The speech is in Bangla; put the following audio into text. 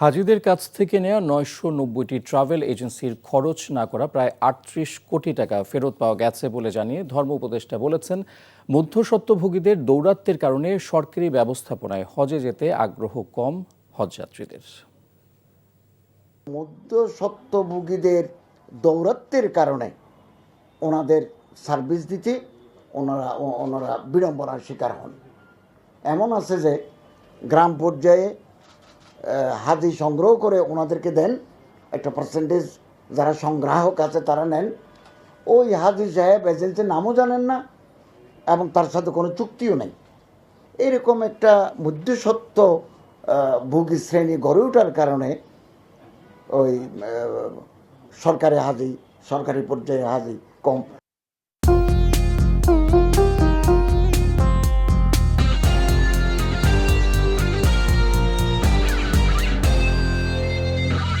হাজিদের কাছ থেকে নেওয়া নয়শো নব্বইটি ট্রাভেল এজেন্সির খরচ না করা প্রায় আটত্রিশ কোটি টাকা ফেরত পাওয়া গেছে বলে জানিয়ে ধর্ম উপদেষ্টা বলেছেন মধ্যস্বত্বভোগীদের দৌরাত্বের কারণে সরকারি ব্যবস্থাপনায় হজে যেতে আগ্রহ কম হজযাত্রীদের। মধ্য সত্যভোগীদের দৌরত্বের কারণে ওনাদের সার্ভিস দিতে ওনারা ওনারা বিড়ম্বনার শিকার হন। এমন আছে যে গ্রাম পর্যায়ে হাজি সংগ্রহ করে ওনাদেরকে দেন। একটা পার্সেন্টেজ যারা সংগ্রাহক আছে তারা নেন। ওই হাজি সাহেব এজেন্সির নামও জানেন না এবং তার সাথে কোনো চুক্তিও নেই। এরকম একটা মধ্যসত্ত্ব ভোগী শ্রেণি গড়ে ওঠার কারণে ওই সরকারি হাজি সরকারি পর্যায়ে হাজি কম।